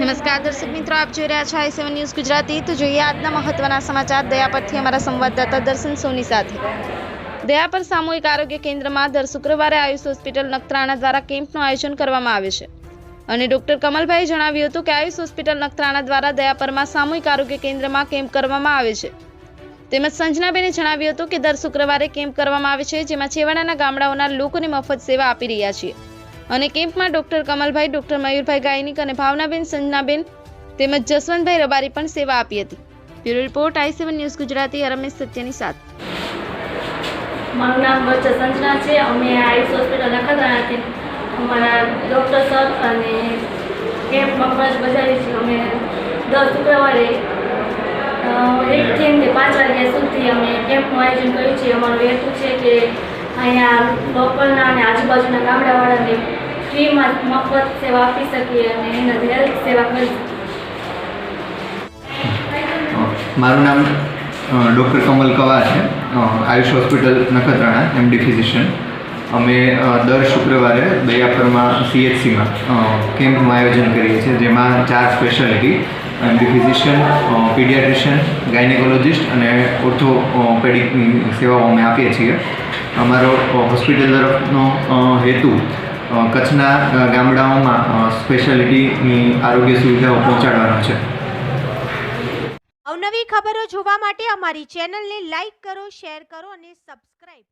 નમસ્કાર દર્શક મિત્રો, આપ જોઈ રહ્યા છો આઈ સેવન ન્યૂઝ ગુજરાતી. તો જોઈએ આજના મહત્વના સમાચાર. દયાપરથી અમારા સંવાદદાતા દર્શન સોની સાથે. દયાપર સામૂહિક આરોગ્ય કેન્દ્રમાં દર શુક્રવારે આયુષ હોસ્પિટલ નખત્રાણા દ્વારા કેમ્પનું આયોજન કરવામાં આવે છે. અને ડોક્ટર કમલભાઈ જણાવ્યું હતું કે આયુષ હોસ્પિટલ નખત્રાણા દ્વારા દયાપરમાં સામૂહિક આરોગ્ય કેન્દ્રમાં કેમ્પ કરવામાં આવે છે. તેમજ સંજનાબેને જણાવ્યું હતું કે દર શુક્રવારે કેમ્પ કરવામાં આવે છે, જેમાં છેવાડાના ગામડાઓના લોકોને મફત સેવા આપી રહ્યા છીએ. અને કેમ્પમાં ડોક્ટર કમલભાઈ ડોક્ટર મયુરભાઈ ગાયનિક અને ભાવનાબેન સંજનાબેન તેમજ જસવંતભાઈ રબારી પણ સેવા આપી હતી. Bureau report I seven news Gujarati Ramesh સત્યની સાથે. મારું નામ વચ્ચે સંજના છે. અમે આયુષ હોસ્પિટલ નખત્રાણાથી અમારા ડૉક્ટર સર અને કેમ્પમાં ફરજ બજાવી છે. અમે દર શુક્રવારે અ, એકથી પાંચ વાગ્યા સુધી અમે કેમ્પનું આયોજન કર્યું છે. અમારું હેતુ છે કે અહીંયા લોકલના અને આજુબાજુના ગામડાવાળાને ફ્રીમાં મફત સેવા આપી શકીએ અને એના હેલ્થ સેવા કરી મારું નામ ડૉક્ટર કમલ કવા છે. Ayush hospital Nakhatrana MD physician અમે દર શુક્રવારે દયાપરમાં સીએચસીમાં કેમ્પનું આયોજન કરીએ છીએ, જેમાં ચાર speciality MD physician paediatrician gynaecologist અને ઓર્થોપેડિકની સેવાઓ અમે આપીએ છીએ. અમારો હોસ્પિટલ તરફનો હેતુ કચ્છના ગામડાઓમાં સ્પેશિયાલિટીની આરોગ્ય સુવિધાઓ પહોંચાડવાનો છે. અવનવી ખબરો જોવા માટે અમારી ચેનલને લાઈક કરો શેર કરો અને સબસ્ક્રાઇબ